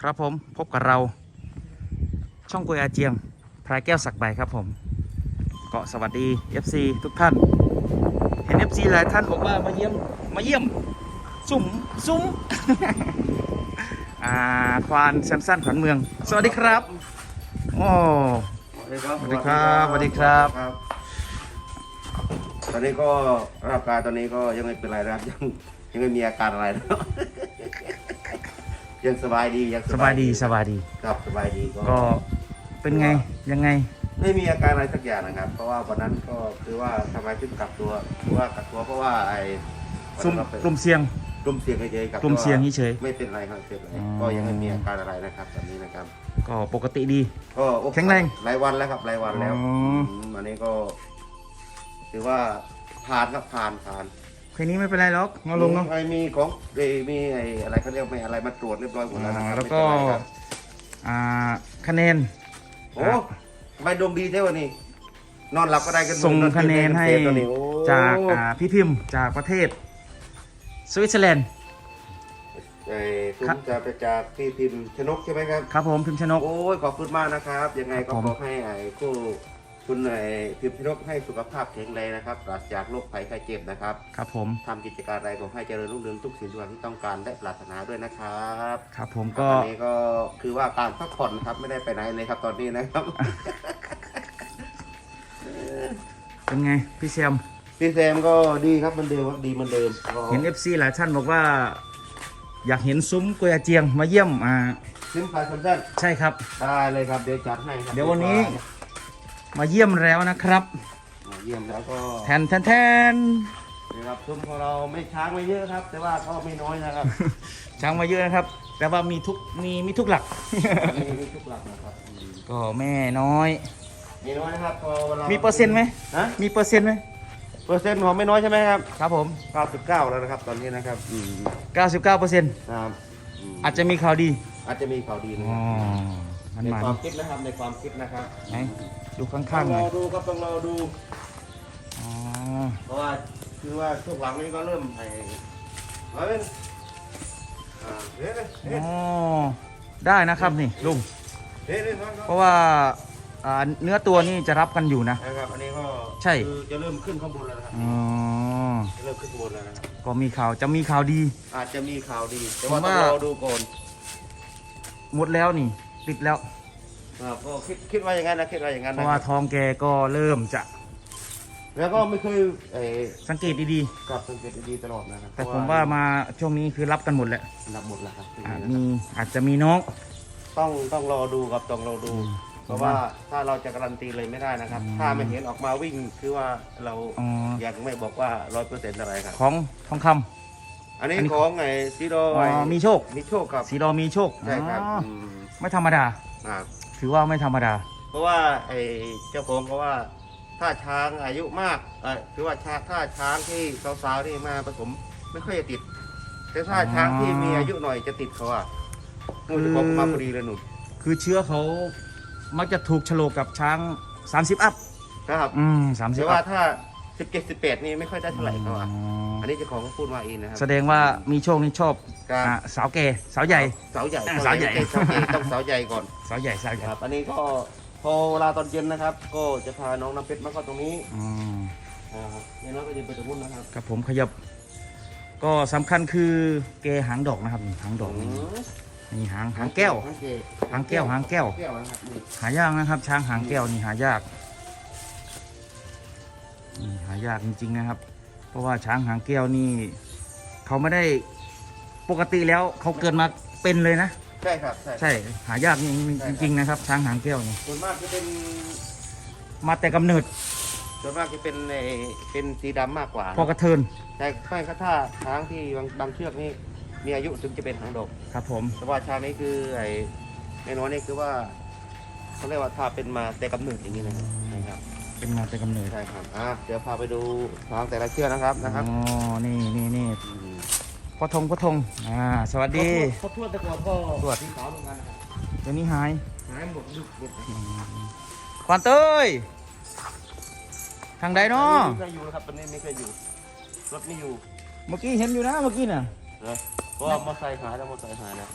ครับผมพบกับเรา ช่องกุยอาเจียงพรายแก้วสักใบครับผมก็สวัสดี FC ทุกท่าน เห็น FC หลายท่านบอกว่ามาเยี่ยมมาเยี่ยมสุ่มซุ้มอ่าควานแซมสันขวัญเมือง สวัสดีครับโอ้สวัสดีครับสวัสดีครับสวัสดีครับ ตอนนี้ก็ร่างกายตอนนี้ก็ยังไม่เป็นไรนะครับยังยังไม่มีอาการอะไรนะ ยังสบายดียังสบายดีสบายดี ครับสบายดีก็ ก็เป็นไงยังไง ไม่มีอาการอะไรสักอย่างนะครับ เพราะว่าวันนั้นก็คือว่าทำไมถึงกักตัวคือว่ากักตัวเพราะว่าไอ้ซุ่มวันนั้นเราไปกลุ่มเสี่ยง กลุ่มเสี่ยงเฉยๆกับกลุ่มเสี่ยงเฉยไม่เป็นไรครับเฉยอ๋อๆก็ยังไม่มีอาการอะไรนะครับตอนนี้นะครับ ก็ปกติดี ก็โอเคแข็งแรงหลายวันแล้วครับหลายวันแล้วอ๋ออื มอันนี้ก็ ถือว่าผ่านครับผ่านผ่าน แค่นี้ไม่เป็นไรหรอกเงาลงเนาะ ไอ้มีของเอ้ยมีไอ้อะไรเขาเรียกไม่อะไรมาตรวจเรียบร้อยหมดแล้วนะคอ่ารับแล้วก็ ไม่เป็นไรครับอ่าคะแนน โอ้ทำไมดวงดีเท่วันนี้ นอนหลับก็ได้กันส่งคะแนนให้เซฟตัวนี้โอ้จากอ่าพี่พิมพ์จากประเทศ สวิตเซอร์แลนด์ ไอ้คุณครับ จะไปจากพี่พิมพ์ชนกใช่ไหมครับ ครับผมพิมพ์ชนก โอ้ยขอบคุณมากนะครับ ยังไงก็ครับผม ขอให้ไอ้คู่ คุณไอ้พิมพ์ชนกให้สุขภาพแข็งแรงนะครับปราศจากโรคภัยไข้เจ็บนะครับครับผมทำกิจการอะไรขอให้เจริญรุ่งเรืองทุกสิ่งทุกอย่างที่ต้องการและปรารถนาด้วยนะครับครับผมก็ อันนี้ก็คือว่าการพักผ่อนนะครับไม่ได้ไปไหนเลยครับตอนนี้นะครับ เป็นไงพี่แซมพี่แซมก็ดีครับเหมันเดิมครับดีเหมันเดิมก็เห็น FC หลายท่านบอกว่า อยากเห็นซุ้มกุยอาเจียงมาเยี่ยมอ่าซิมพายสั้นใช่ครับๆได้เลยครับเดี๋ยวจัดให้ครับเดี๋ยววันนี้ มาเยี่ยมแล้วนะครับมาเยี่ยมแล้วก็แทนแทนแทนนะครับซุ้มของเราไม่ช้างไม่เยอะครับ แต่ว่าก็ไม่น้อยนะครับ ช้างมาเยอะนะครับ แต่ว่ามีทุกมีมีทุกหลัก มีมีทุกหลักนะครับอืมก็แม่น้อย มีน้อยนะครับพอวลามีเปอร์เซ็นต์ไหมฮะมีเปอร์เซ็นต์ไหมเปอร์เซ็นต์ของไม่น้อยใช่ไหมครับครับผม 99แล้วนะครับ ตอนนี้นะครับอืม99เปอร์เซ็นต์นะครับอืมอาจจะมีข่าวดีอาจจะมีข่าวดีนะอ๋คอรับมันในมาความคิดนะครับในความคิดนะครับ ไหน ดูข้ต้าองๆหรน่ออยดูครับต้องรอดู อ๋อเพราะว่าคือว่าช่วงหลังนี้ก็เริ่มไอ้มาเป็นอ่าเฮ้ยเฮ้ยอ๋อได้นะครับนี่ลุงเฮ้ยเฮ้ยครับเพราะว่าอ่าเนื้อตัวนี่จะรับกันอยู่นะ นะครับอันนี้ก็ใช่ คือจะเริ่มขึ้นข้างบนแล้วนะครับอ๋อจะเริ่มขึ้นข้างบนแล้วนะครับก็มีข่าวจะมีข่าวดี อาจจะมีข่าวดี แต่ว่าผมต้อว่า งรอดูก่อนหมดแล้วนี่ ติดแล้ว ครับก็คิดคิดว่าอย่างนั้นนะคิดว่าอย่างนั้นเพนะราะคว่ารับทองแกก็เริ่มจะแล้วก็ไม่เคยไอ้สังเกตดีกลับสังเกตดีๆตลอดนะครับๆ แต่ผมว่ามาช่วงนี้คือรับกันหมดแล้วนับหมดแล้วครับอาจมีอาจจะมีน้องต้องต้องรอดูครับต้องรอดูอืมเพราะว่าถ้าเราจะการันตีเลยไม่ได้นะครับอืมถ้าไม่เห็นออกมาวิ่งคือว่าเราอ๋อยังไม่บอกว่าร้อยเปอร์เซ็นต์อะไรครับ ของทองคำ อันนี้อันนี้ ของไอ้ซีโดอ๋อไอ้มีโชค มีโชคครับสีดอมีโชคใช่ครับอ๋อมไม่ธรรมดาอ่า ถือว่าไม่ธรรมดา เพราะว่าไอ้เจ้าของเขาว่าถ้าช้างอายุมากเอ่อคือว่าช้างถ้าช้างที่สาวๆนี่มาผสมไม่ค่อยจะติด แต่ถ้าอ๋อช้างที่มีอายุหน่อยจะติดเขาอะนู่นจะบอกมาพอดีเลยหนุ่มคือเชื้อเขามักจะถูกโฉลกกับช้าง 30 อัพนะครับอืมสามสิแต่บว่าอัพถ้าสิบเจ็ดสิบแปดนี่ไม่ค่อยได้เท่าไหร่เขาอะอ๋ออันนี้เจ้าของเขาพูดมาเองนะครับแสดงว่ามีโชคนี่ชอบ ครับอะสาวแก่สาวใหญ่ เสาใหญ่อ่าเสาใหญ่ เสาใหญ่ต้องเสาใหญ่ก่อนสาวใหญ่สาวใหญ่ครับ อันนี้ก็พอเวลาตอนเย็นนะครับ ก็จะพาน้องน้ำเพชรมาเข้าตรงนี้อืมอ่าครับนี่น้องก็จะไปตรงนู้นนะครับครับผมขยับ ก็สำคัญคือแกหางดอกนะครับนี่หางดอกอืนี่มนี่หางหางแก้ว หางแก้วหางแก้วหางแก้ว แก้วนะครับนี่หายากนะครับ ช้างหางแก้วนี่หายากนี่หายากจริงๆนะครับ เพราะว่าช้างหางแก้วนี่เขาไม่ได้ ปกติแล้วเขาเกิดมาเป็นเลยนะ ใช่ครับใช่ใช่หายากจริงๆนะครับช้างหางแก้วนี่ส่วนมากจะเป็นมาแต่กำเนิดส่วนมากจะเป็นในเป็นสีดำมากกว่าพอกระเทินแต่ไม่ก็ถ้าช้างที่บางบางเชือกนี่มีอายุถึงจะเป็นหางดก ครับผม แต่ว่าช้างนี้คือไอ้ในน้อยนี่คือว่าเขาเรียกว่าถ้าเป็นมาแต่กำเนิดอย่างนี้นะครับใช่ครับเป็นมาแต่กำเนิดใช่ครับอะเดี๋ยวพาไปดูช้างแต่ละเชือกนะครับนะครับอ๋อนี่นี่นี่ม พ่อธงพ่อธงอ่าสวัสดีเขาทวดแต่ก่อนพ่อทวดที่ขาวเหมือนกันนะครับเดี๋ยวนี้หายหายหมดดุหมดควานเต้ยทางใดเนาะไม่เคยอยู่นะครับตอนนี้ไม่เคยอยู่รถไม่อยู่เมื่อกี้เห็นอยู่นะเมื่อกี้น่ะนะเพราะว่ามอเตอร์ไซค์หายแล้วมอเตอร์ไซค์หายแล้ว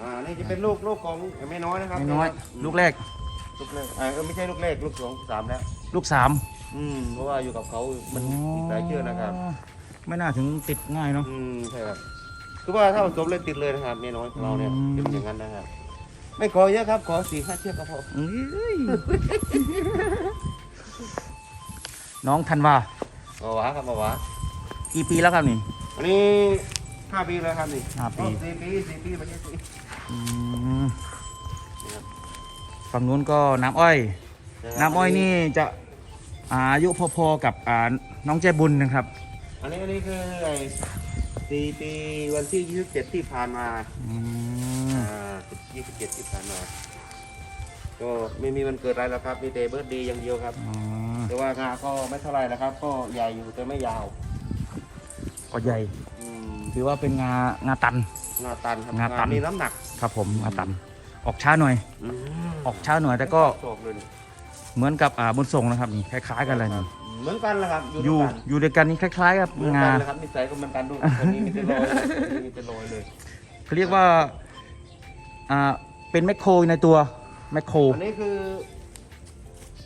อ่านี่จะเป็นลูกลูกของแม่น้อยนะครับไม่น้อยมลูกแรกลูกแรกอ่าเออไม่ใช่ลูกแรกลูกสองสามแล้ว ลูกสามอืมเพราะว่าอยู่กับเขามันอีกหลายเชือกนะครับอ๋อ ไม่น่าถึงติดง่ายเนาะ อืมใช่ครับคือว่าถ้าผสมเลยติดเลยนะครับแม่น้อยของเราเนี่ยอืม เป็นอย่างนั้นนะครับไม่ขอเยอะครับ ขอสี่ห้าเชือกก็พอเอ้ยน้องธันวามาหวาครับมาหวากี่ปีแล้วครับนี่ อันนี้ห้าปีแล้วครับนี่ห้าปี อ๋อสี่ปีสี่ปีไม่ใช่สี่อืมนะครับฝั่งนู้นก็น้ำอ้อยะครับน้ำอ้อยนี่จะอายุพอๆกับอ่าน้องใจบุญนะครับ อันนี้อันนี้คือไอ้สี่ปีวันที่ยี่สิบเจ็ดที่ผ่านมาอืมอ่ายี่สิบเจ็ดที่ผ่านมา ก็ไม่มีวันเกิดอะไรแล้วครับ มีแต่เบิร์ดดีอย่างเดียวครับ อ๋อแต่ว่างาก็ไม่เท่าไหรแล้วครับ ก็ใหญ่อยู่แต่ไม่ยาวก็ใหญ่อืมถือว่าเป็นงางาตัน งาตันครับงาตัน มีน้ำหนักครับผมงาตัน ออกช้าหน่อยอืมออกช้าหน่อยแต่ก็โชคเลยนี่เหมือนกับอ่าบุญส่งนะครับนี่คล้ายๆกันเลยนี่ เหมือนกันแหละครับ ออยู่ยู่ด้วยกันอยู่ด้วยกันนี่คล้ายๆกับเหมือนงากันเลยครับนิสัยก็เหมือนกันด้วยคนนี้มีแต่รอยคนนี้มีแต่รอยเลยเขาเรียกว่าอ่าเป็นแมคโครในตัวแมคโคร อันนี้คือ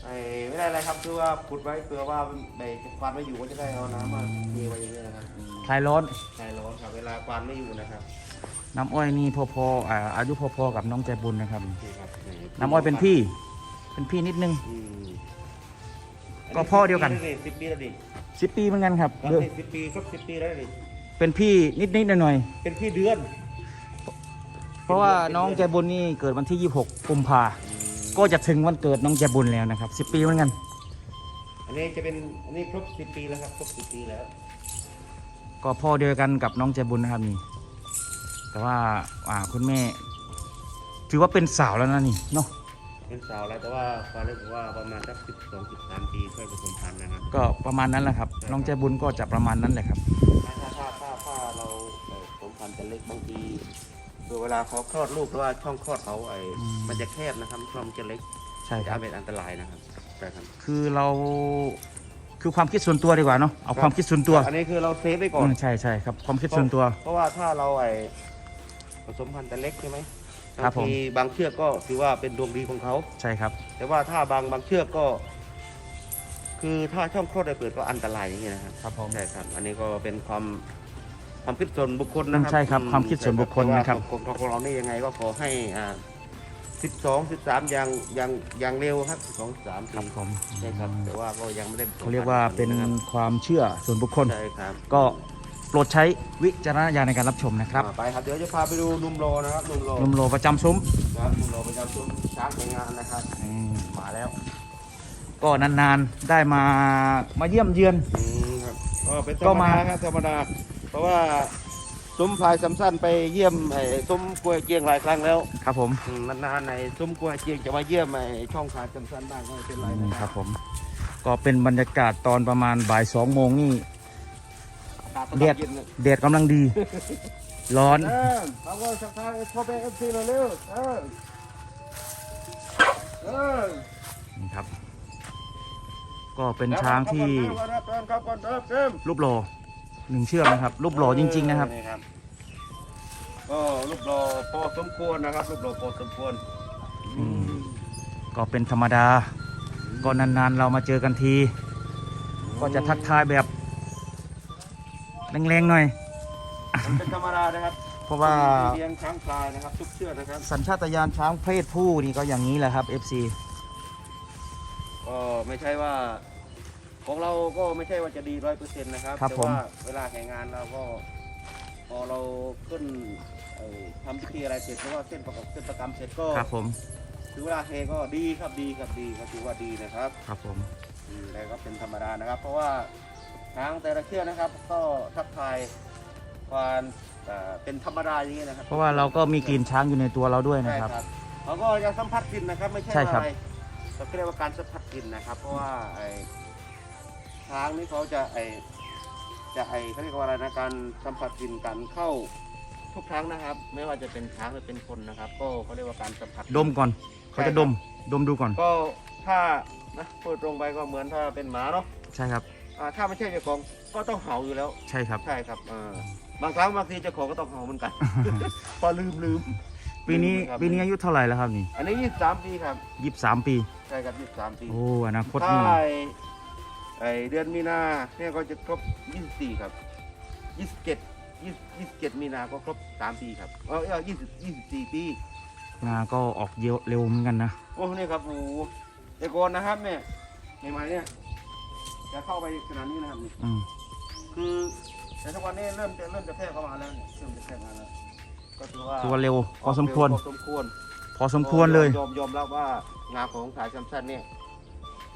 ไอ้ไม่ได้อะไรครับคือว่าขุดไว้เผื่อว่าไอ้ควันไม่อยู่ก็จะได้เอาน้ำมาเทไว้อย่างนี้ยนะครับอืมคลายร้อน ใช่ร้อนครับเวลาควันไม่อยู่นะครับน้ำอ้อยนี่พอๆอ่าอายุพอๆกับน้องใจบุญนะครับ นี่ครับน้ำอ้อยเป็นพี่ เป็นพี่นิดนึง อืม ก็พ่อเดียวกันสิบปีแล้วดิสิบปีเหมือนกันครับครับเดี๋ยวสิบปีสักสิบปีแล้วดิเป็นพี่นิดๆหน่อยเป็นพี่เดือนๆเพราะว่าน้องใจบุญนี่เกิดวันที่ 26กุมภาก็จะถึงวันเกิดน้องใจบุญแล้วนะครับสิบปีเหมือนกัน อันนี้จะเป็นอันนี้ครบสิบปีแล้วครับครบสิบปีแล้ว ก็พ่อเดียวกันกับน้องใจบุญนะครับนี่ แต่ว่าอ่าคุณแม่ ถือว่าเป็นสาวแล้วนะนี่เนาะ เป็นสาวแล้วแต่ว่าฟ้าเรียกว่าประมาณสักสิบสองสิบสามปีค่อยผสมพันธุ์นะครับก็ประมาณนั้นแหละครับน้องใจบุญก็จะประมาณนั้นแหละครับ ถ้าถ้าถ้าถ้าเราเอ่อผสมพันธุ์จะเล็กบางทีคือเวลาเขาคลอดลูกหรือว่าช่องคลอดเขาไอ้อืม มันจะแคบนะครับช่องมันจะเล็กใช่คจะรับ เป็นอันตรายนะครับใช่ครับคือเราคือความคิดส่วนตัวดีกว่าเนาะเอาความคิดส่วนตัวอันนี้คือเราเซฟไว้ก่ออืนมใช่ใช่ครับความคิดส่วนตัว เพราะว่าถ้าเราไอ้ผสมพันธุ์แต่เล็กใช่ไหม ครับผมางทีบางเชือกก็ถือว่าเป็นดวงดีของเขา ใช่ครับ แต่ว่าถ้าบางบางเชือกก็ คือถ้าช่องคลอดได้เปิดก็อันตรายอย่างเงี้ยนะครับ ครับผม ใช่ครับ อันนี้ก็เป็นความความคิดส่วนบุคคลนะครับใช่ครับอืความคิดส่วนบุคคลนะครับ แต่ว่าของของเรานี่ยังไงก็ขอให้อ่าสิบสองสิบสามอย่างอย่างอย่างเร็วครับสองสามครับปีผมใช่ครับ แต่ว่าก็ยังไม่ได้เขาเรียกว่าเป็นนะครับความเชื่อส่วนบุคคล ใช่ครับ ก็โปรดใช้วิจารณญาณในการรับชมนะครับอ่าไปครับเดี๋ยวจะพาไปดูนุ่มโลนะครับนุ่มโลนมโลประจำซุ้มครับนุ่มโลประจำซุ้มช้างในงานนะครับอืมมาแล้ว ก็นานๆได้มามาเยี่ยมเยือนอืมครับก็เป็นธก็รรมมาดาครับธรรมดาเพราะว่าซุ้มพลายสัมสันไปเยี่ยมไอ้ซุ้มกล้วยเกียงหลายครั้งแล้วครับผมอืมนานๆในซุ้มกล้วยเกียงจะมาเยี่ยมไอ้ช่องพลายสัมสันบ้างก็ไม่เป็นไรอืนะมคครัรับบผม ก็เป็นบรรยากาศตอนประมาณบ่ายสองโมงนี่อากาศก็ เด็ดเย็นเลยแดดกำลังดี ร้อนเออเขาก็สักทายเข้าไปเอฟซีเร็วๆเออเออนี่ครับ ก็เป็นช้างที่ครับก่อนครับก่อนครับเต็มรูปหล่อหนึ่งเชือกนะครับ รูปหล่อจริง ๆ นะครับนี่ครับก็รูปหล่อพอสมควรนะครับรูปหล่อพอสมควรอืมก็เป็นธรรมดา ก็นานๆเรามาเจอกันที ก็จะทักทายแบบ แรงๆหน่อย มันเป็นธรรมดานะครับเพราะว่าเลี้ยงช้างพลายนะครับทุกเชือกนะครับสัญชาตญาณช้างเพศผู้นี่ก็อย่างนี้แหละครับ FC ก็ไม่ใช่ว่า ของเราก็ไม่ใช่ว่าจะดีร้อยเปอร์เซ็นต์นะครับครับแต่ผม ว่าเวลาแข่งงานเราก็ พอเราขึ้นเอ่อทำพิธีอะไรเสร็จหรือว่าเส้นประกอบเส้นประกรรมเสร็จก็ครับผมถือเวลาเทก็ดีครับดีครับดีก็ถือว่าดีนะครับครับผม อืมแต่ก็เป็นธรรมดานะครับ เพราะว่า ทางแต่ละเชือกนะครับ ก็ทักทายความเอ่อเป็นธรรมดาอย่างนี้นะครับเพราะว่าเราก็มีกลิ่นช้างอยู่ในตัวเราด้วยนะใช่ครับครับเราก็ยังสัมผัสกลิ่นนะครับ ไม่ใช่ใช่ว่าครับ อะไรเราเรียกว่าการสัมผัสกลิ่นนะครับ เพราะว่าไอ้ช้างนี่เขาจะไอ้จะไอ้เขาเรียกว่าอะไรนะการสัมผัสกลิ่นการเข้าทุกครั้งนะครับ ไม่ว่าจะเป็นช้างหรือเป็นคนนะครับ ก็เขาเรียกว่าการสัมผัส ดมก่อน เขาจะดม ดมดูก่อน ก็ถ้านะพูดตรงไปก็เหมือนถ้าเป็นหมาเนาะใช่ครับ อ่าถ้าไม่ใช่เจ้าของก็ต้องเห่าอยู่แล้ว ใช่ครับ ใช่ครับอ่าบางครั้งบางทีเจ้าของก็ต้องเห่าเหมือนกัน พอลืมลืม ปีนี้ครับ ปีนี้อายุเท่าไหร่แล้วครับนี่อันนี้ยี่สิบสามปีครับ ยี่สิบสามปี ใช่ครับยี่สิบสามปีโอ้อนาคตถ้านี่ไอ้ไอเดือนมีนาเนี่ยก็จะครบยี่สิบสี่ครับยี่สิบเจ็ดยี่สิบเจ็ดมีนาก็ครบสามปีครับเออเออยี่สิบยี่สิบสี่ปีงาก็ออกเยอะเร็วเหมือนกันนะ โอ้นี่ครับโอ้โหแต่ก่อนนะครับเนี่ยใหม่ๆเนี่ย จะเข้าไปขนาดนี้นะครับนี่อืมคือแต่ทุกวันนี้เริ่มจะเริ่มจะแพร่เข้ามาแล้วเนี่ยเริ่มจะแพร่มาแล้วก็ถือว่าตัวเร็วพอสมควร พอสมควรพอสมควรเลยยอมยอมรับว่างานของสายซัมซันเนี่ย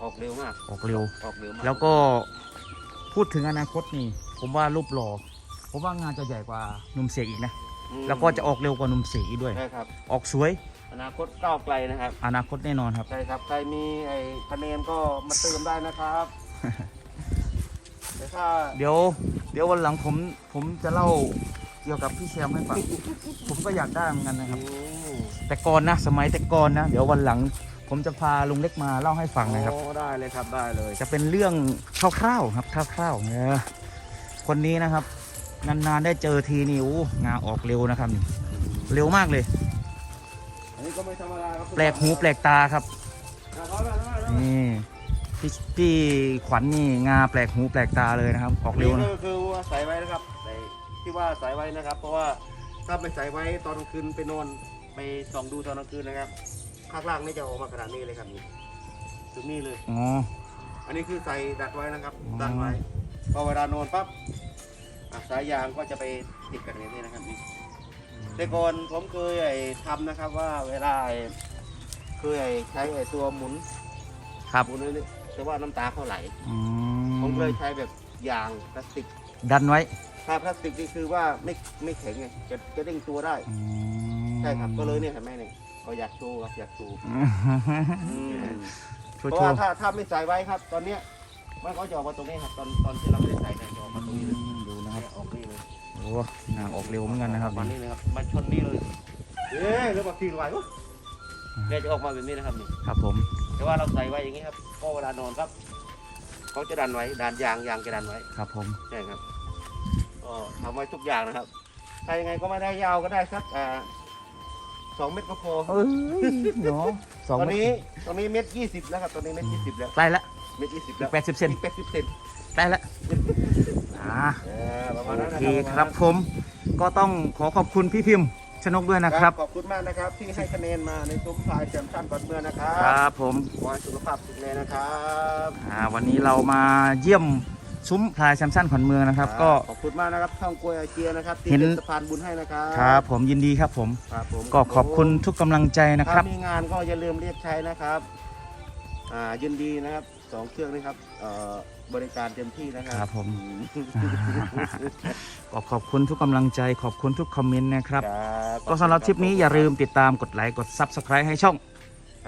ออกเร็วมากออกเร็ว ออกเร็วมากแล้วก็พูดถึงอนาคตนี่ ผมว่ารูปหล่อผมว่างานจะใหญ่กว่าหนุ่มเสียอีกนะ อืมแล้วก็จะออกเร็วกว่าหนุ่มเสียอีกด้วย ใช่ครับ ออกสวย อนาคตก้าวไกลนะครับ อนาคตแน่นอนครับ ใช่ครับ ใครมีไอ้คะแนนก็มาเติมได้นะครับ แต่ถ้าเดี๋ยว เดี๋ยววันหลังผมผมจะเล่าเกี่ยวกับพี่แชมป์ให้ฟัง ผมก็อยากได้เหมือนกันนะครับอืมแต่ก่อนนะ สมัยแต่ก่อนนะ เดี๋ยววันหลัง ผมจะพาลุงเล็กมาเล่าให้ฟังนะครับ โอ้ได้เลยครับได้เลย จะเป็นเรื่องคร่าวๆครับคร่าวๆเนี่ยคนนี้นะครับ นานๆได้เจอทีนี่โอ้งาออกเร็วนะครับนี่เร็วมากเลย อันนี้ก็ไม่ธรรมดาครับแปลกหูแปลกตาครับ นะครับได้ได้ได้นี่พี่พี่ขวัญนี่งาแปลกหูแปลกตาเลยนะครับ ออกเร็วนี่นะ ก็คือว่าใส่ไว้นะครับใส่ที่ว่าใส่ไว้นะครับ เพราะว่าถ้าไปใส่ไว้ตอนกลางคืนไปนอนไปส่องดูตอนกลางคืนนะครับ ข้างล่างนี่จะออกมาขนาดนี้เลยครับนี่ถึงนี่เลย อ๋อ อันนี้คือใส่ดัดไว้นะครับอ๋อ ดัดไว้พอเวลานอนปั๊บอะสายยางก็จะไปติดกันอย่างนี้นะครับนี่แต่ก่อนผมเคยไอ้ทำนะครับว่าเวลาไอ้เคยไอ้ใช้ไอ้ตัวหมุนครับหมุนนี่ แต่ว่าน้ำตาเขาไหล อืผมเลยมใช้แบบยางพลาสติกดันไว้ถ้าพลาสติกนี่คือว่าไม่ไม่แข็งไงจะจะเด้งตัวได้ อืมใช่ครับ ก็เลยเนี่ยเห็นไหมเนี่ยก็อยากโชว์ครับอยากโชว์อืมโชเพว์ราะโชว์ว่าถ้าถ้าไม่ใส่ไว้ครับ ตอนเนี้ยมันก็จะออกมาตรงนี้ครับ ตอนตอนที่เราไม่ได้ใส่เนี่ยจะออกมาตรงนี้เลยดูนะครับเนี่ยออกนี่เลยโอ้งาออกเร็วเหมือนกันนะครับ มานี่นะครับมาชนนี่เลยเอ๊ะแล้วมาตีไหวอุ๊ยเนี่ยจะออกมาแบบนี้นะครับนี่ ครับผม แต่ว่าเราใส่ไว้อย่างนี้ครับก็เวลานอนครับเขาจะดันไว้ดันยางยางจะดันไว้ครับผมใช่ครับก็ทำไว้ทุกอย่างนะครับถ้ายังไงก็ไม่ได้ยาวก็ได้สักอ่าสองเมตรก็พอเอ้ยเนาะสองตอนนี้ตอนนี้เม็ดยี่สิบแล้วครับตอนนี้เม็ดยี่สิบแล้วใกล้ละเม็ดยี่สิบอีแล้กวแปดสิบเซนอีกแปดสิบเซนใกล้ละอ่าเออประมาณโอนั้นนะเคครับครับผมก็ต้องขอขอบคุณพี่พิมพ์ ชนกด้วยนะครับ ขอบคุณมากนะครับที่ให้คะแนนมาในซุ้มพายแซมชันก่อนเมืองนะครัครับบผมขอให้สุขภาพแข็งแรงนะครับอ่าวันนี้เรามาเยี่ยมซุ้มพลายแซมสันขวัญเมืองนะครับ ก็ขอบคุณมากนะครับช่องกล้วยไอเจียนะครับที่เห็นเป็นสะพานบุญให้นะครับครับผมยินดีครับผมครับผมก็ขอบคุณทุกกำลังใจนะครับถ้ามีงานก็อย่าลืมเรียกใช้นะครับอ่ายินดีนะครับ สองเครื่องนะครับเอ่อบริการเต็มที่นะครัครับผมอืมก็ขอบคุณทุกกำลังใจขอบคุณทุกคอมเมนต์นะครับครับก็สำหรับคลิปนี้อย่าลืมติดตามกดไลค์กด Subscribe ให้ช่อง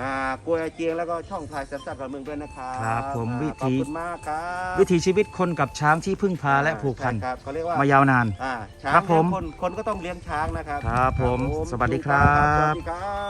อ่ากล้วยไอเจียแล้วก็ช่องพายแซมชันก่อนเมืองด้วยนะครับครับผมอ่าวิขอบธีคุณมากครับวิถีชีวิตคนกับช้างที่พึ่งพาและผูกพัน ใช่ครับเขาเรียกว่ามายาวนาน อ่าช้างครับผม เลี้ยงคนคนก็ต้องเลี้ยงช้างนะครับครับผม สวัสดีครับสวัสดีครับ